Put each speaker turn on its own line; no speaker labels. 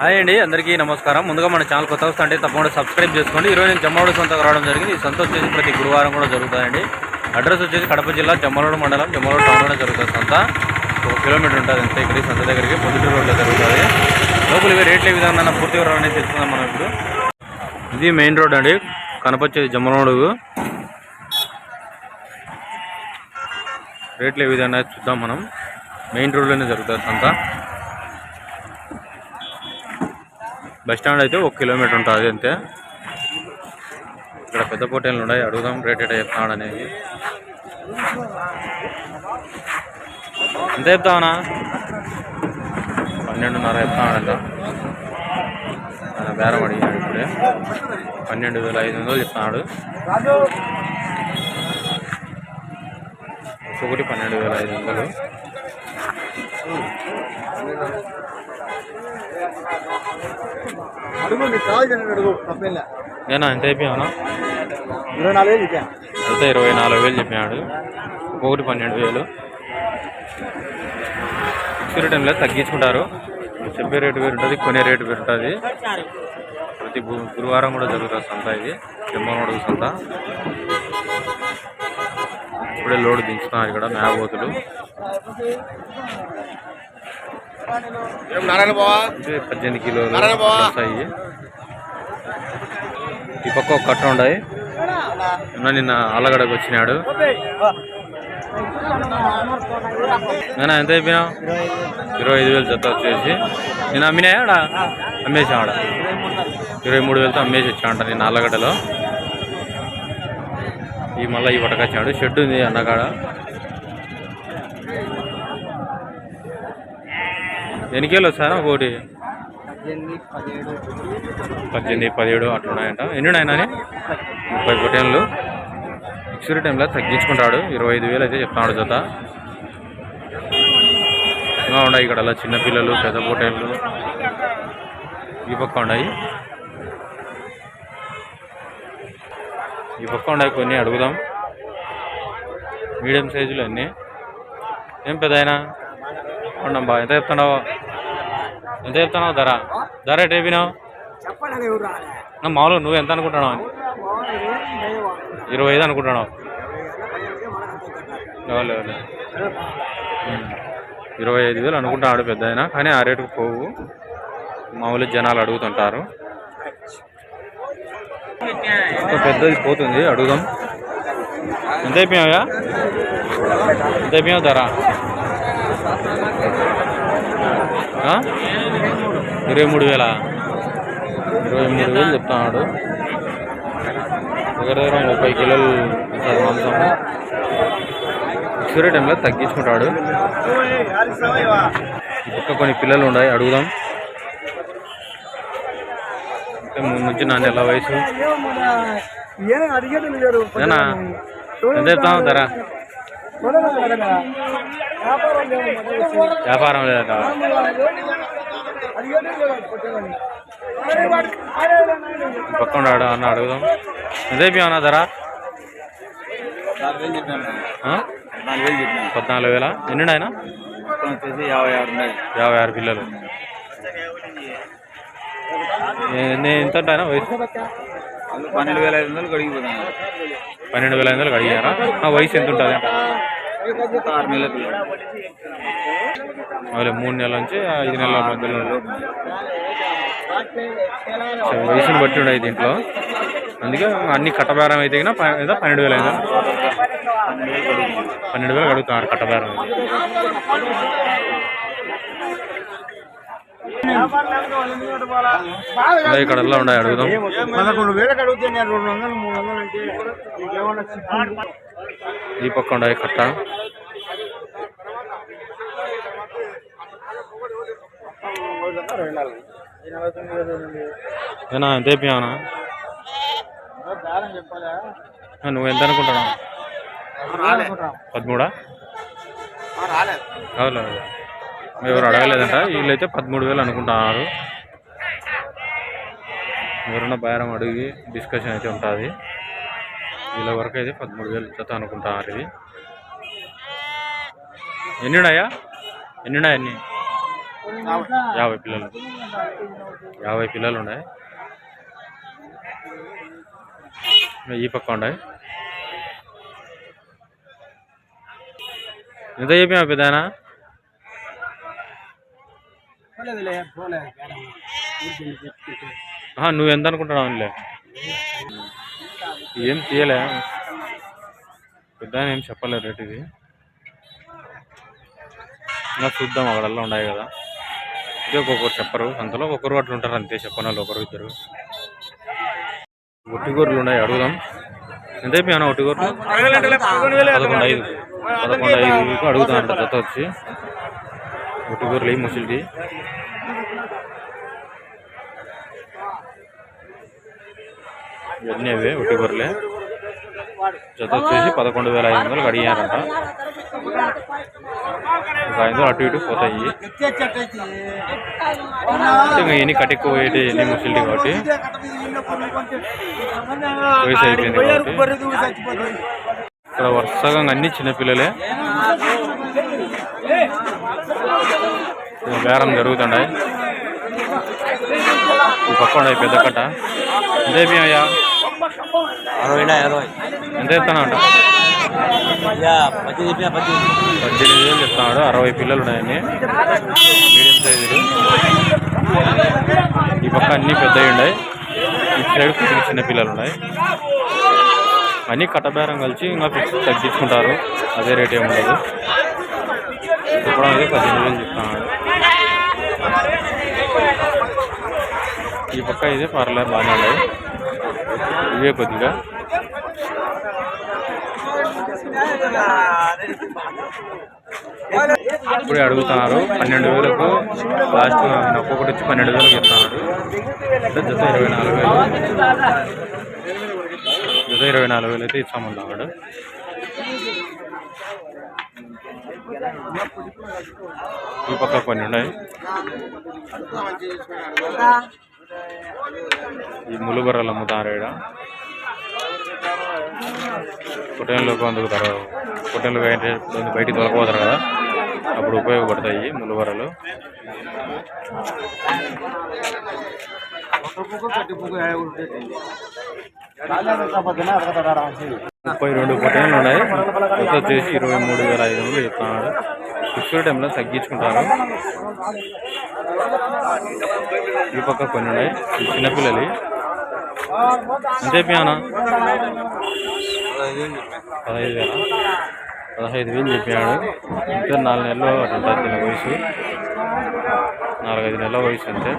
Hi అండి అందరికీ నమస్కారం. ముందుగా మన ఛానల్ కొత్త వస్తా అంటే తప్పకుండా సబ్స్క్రైబ్ చేసుకోండి. ఈరోజు నేను జమ్మలోడు సొంతకు రావడం జరిగింది. ఈ సంత వచ్చేసి ప్రతి గురువారం కూడా జరుగుతుందండి అడ్రస్ వచ్చేసి కడప జిల్లా జమ్మలోడు మండలం జమ్మలోడు టౌన్లోనే జరుగుతుంది సంత. ఒక కిలోమీటర్ ఉంటుంది అంతే ఇక్కడ సంత దగ్గరికి. పొద్దుటూరు రోడ్లో జరుగుతుంది. లోపల ఇవి రేట్లు ఏ విధంగా పూర్తి వివరాలు అనేది తెలుసుకుందాం మనం ఇప్పుడు. ఇది మెయిన్ రోడ్ అండి. కనపచ్చేది జమ్మలోడు రేట్లు ఏ విధంగా చూద్దాం మనం. మెయిన్ రోడ్లోనే జరుగుతుంది సంత. బస్ స్టాండ్ అయితే ఒక కిలోమీటర్ ఉంటుంది అంతే. ఇక్కడ పెద్ద పోటీలు ఉన్నాయి అడుగుదాం రేట్ ఎట్లా చెప్తాడు అనేది. ఎంత చెప్తావనా పన్నెండున్నర చెప్తాడంట ఆయన బేరం అడిగాడు ఇప్పుడే. పన్నెండు వేల ఐదు వందలు చెప్తున్నాడు. ఒక్కొక్కటి పన్నెండు వేల ఐదు వందలు. నేనా ఎంత అయిపోయావునా
ఇరవై నాలుగు వేలు చెప్పాను.
అయితే ఇరవై నాలుగు వేలు చెప్పినాడు. ఒక్కొక్కటి పన్నెండు వేలు. ఫిక్స్డ్ టైంలో తగ్గించుకుంటారు. చెప్పే రేటు వేరు ఉంటుంది కొనే రేటు వేరు ఉంటుంది ప్రతి గురువారం కూడా జరుగుతుంది సంత ఇది. జమ్మనోడు సంత. ఇప్పుడే లోడ్ దించుతున్నారు ఇక్కడ అంటే పద్దెనిమిది కిలోలు
నారాయణ బావ.
వస్తాయి ఈ పక్క ఒక కట్ట ఉన్నాయి నిన్న నిన్న అల్లగడకు వచ్చినాడు. నేను ఎంత అయిపోయినా ఇరవై ఐదు వేలు జత వచ్చేసి. నేను అమ్మినాయా ఆడ? అమ్మేసా ఆడ. ఇరవై మూడు వేలతో అమ్మేసి వచ్చాడంట నిన్న అల్లగడ్డలో ఈ మళ్ళీ ఈ పట్టకొచ్చాడు షెడ్ ఉంది అన్నకాడ. ఎన్ని కేలు వస్తారా ఒకటి
పద్దెనిమిది పదిహేడు
అట్లా ఉన్నాయంట. ఎన్ని ఉన్నాయని ముప్పై పొటేన్లు ఫిక్స్డ్ టైంలో తగ్గించుకుంటాడు. ఇరవై ఐదు వేలు అయితే చెప్తున్నాడు జత. ఇంకా ఉన్నాయి ఇక్కడ అలా చిన్నపిల్లలు పెద్ద పొటేన్లు ఈ పక్క ఉన్నాయి. ఈ పక్క ఉన్నాయి కొన్ని అడుగుదాం. మీడియం సైజులు అన్నీ ఏం పెద్ద అయినా ఉండమ్మా ఎంత చెప్తున్నావు? ఎంత చెప్తున్నావు? ధర. ధర ఎటు చెప్పినావు? మామూలుగా నువ్వు ఎంత అనుకుంటున్నావు? అని ఇరవై ఐదు అనుకుంటున్నావు. ఇరవై ఐదు వేలు అనుకుంటున్నాడు పెద్ద ఆయన కానీ ఆ రేటుకు పోవు. మామూలు జనాలు అడుగుతుంటారు. పెద్దది పోతుంది? అడుగుదాం. ఎంత అయిపోయావా ఎంత అయిపోయావు ధర? ఇరవై మూడు వేలా? ఇరవై మూడు వేలు చెప్తున్నాడు. దగ్గర దగ్గర ముప్పై కిలోలు ఉంటుంది మాంసం. సూర్య టైంలో తగ్గించుకుంటాడు. పక్క కొన్ని పిల్లలు ఉన్నాయి అడుగుదాం. ముందు నుంచి నా నెల వయసు? ఎంత చెప్తావు ధర? వ్యాపారం లేదట. ఈ పక్క ఉన్నాడు అన్న అడుగుదాం. ఎంత అయిపోయావు ధర? పద్నాలుగు వేల. ఎన్ని ఆయన
యాభై ఆరు
పిల్లలు. ఎన్ని ఎంత ఉంటాయన వయసు?
పన్నెండు వేల ఐదు వందలు కడిగిపోతాను
పన్నెండు వేల ఐదు వందలు అడిగారా? ఆ వయసు ఎంత ఉంటుంది?
ఆరు నెలల పిల్లలు
మూడు నెలల నుంచి ఐదు నెలల మధ్యలో వయసును బట్టి ఉన్నాయి దీంట్లో అందుకే అన్ని కట్టబేరం అయితే ఏదో పన్నెండు వేల అయినా పన్నెండు వేలు అడుగుతున్నారు కట్టబేరం. అయితే ఇక్కడ అలా ఉన్నాయి అడుగుదాం.
పదకొండు వేలకు అడిగితే నేను రెండు వందలు మూడు వందలు అంటే
ఈ పక్క ఉన్నాయి కట్ట. ఏనా ఎంత అయిపోయావునా నువ్వు ఎంత అనుకుంటున్నావు? పదమూడా?
రాలేదు
ఎవరు అడగలేదంట. వీళ్ళైతే పదమూడు వేలు అనుకుంటున్నారు. ఎవరన్నా బేరం అడిగి డిస్కషన్ అయితే ఉంటుంది. వీళ్ళ వరకు అయితే పదమూడు వేలు ఇచ్చా అనుకుంటున్నారు ఇది. ఎన్నిడాయా ఎన్నిడా ఎన్ని? యాభై పిల్లలు. యాభై పిల్లలు ఉన్నాయి. ఈ పక్క ఉన్నాయి. ఎంత చెప్పినా పెద్దనా నువ్వు ఎంత అనుకుంటున్నావు అనులే ఏం తీయలే. పెద్ద ఏం చెప్పలేదు రేట్ ఇది. ఇంకా చూద్దాం అక్కడల్లా ఉన్నాయి కదా. ఇదే ఒక్కొక్కరు చెప్పరు. అంతలో ఒక్కొక్కరు అట్లా ఉంటారు అంతే చెప్పని వాళ్ళు ఒకరు ఇద్దరు. ఒట్టిగూరలు ఉన్నాయి అడుగుదాం. ఎంత అయిపోయాను ఒట్టిగూరలు? పదకొండు ఐదు. పదకొండు ఐదుకు అడుగుతానంట జత వచ్చి. ఒట్టిగూరలు ఈ ముసిలిది ఇవన్నీ అవే ఒట్టిగూరలే జత వచ్చేసి పదకొండు వేల ఐదు వందలకు అడిగారంట ఒక ఐదు అటు ఇటు పోతాయి ఇంకా ఎన్ని కట్టెక్కువ పోయేటి ఎన్ని ముసిలిటి కాబట్టి వయసు అయిపోయింది కాబట్టి ఇక్కడ వరుసగా అన్ని చిన్నపిల్లలే బేరం జరుగుతున్నాయి ఈ పక్క పెద్ద కట్ట. ఎంత
అరవైనా ఇరవై
ఎంత ఇస్తాను అంట.
పది చెప్పిన పది
పద్దెనిమిది వేలు చెప్తున్నాడు. అరవై పిల్లలు ఉన్నాయని. మీడియం సైజులు. ఈ పక్క అన్ని పెద్దవి ఉన్నాయి. ఈ సైడ్ కొద్దిగా చిన్న పిల్లలు ఉన్నాయి. అన్ని కట్టబేరం కలిసి ఇంకా తగ్గించుకుంటారు. అదే రేట్ ఏమి ఉండదు చెప్పడం పద్దెనిమిది వేలు చెప్తున్నాడు ఈ పక్క ఇదే పర్లే బాగానే ఉన్నాయి ఇవే కొద్దిగా. ఇప్పుడే అడుగుతున్నారు పన్నెండు వేలకు లాస్ట్ ఆయన ఒక్కొక్కటి వచ్చి పన్నెండు వేలకు ఇస్తున్నారు అంటే జత ఇరవై నాలుగు వేలు. జత ఇరవై నాలుగు వేలు అయితే ఇస్తామన్నాడు ఈ పక్క కొన్ని ఉన్నాయి. ఈ ములుబర్రలు అమ్ముతారు ఇక్కడ పొట్టేళ్ళకు అందుకుతారు పొట్టేళ్ళు బయట బయటికి తొలకపోతారు కదా. అప్పుడు ఉపయోగపడతాయి ములుబరలు ముప్పై రెండు పొట్టేళ్ళు ఉన్నాయి కొత్త వచ్చేసి ఇరవై మూడు వేల ఐదు వందలు చెప్తున్నాడు ఫిక్స్డ్ టైంలో తగ్గించుకుంటారు. ఈ పక్క కొన్ని ఉన్నాయి. చిన్నపిల్లలు అంతే పియానా? పదహైదు వేల. పదహైదు వేలు చెప్పాడు ఇంకా నాలుగు నెలలు అట్లా ఉంటుంది వయసు. నాలుగైదు నెలల వయసు అంతే.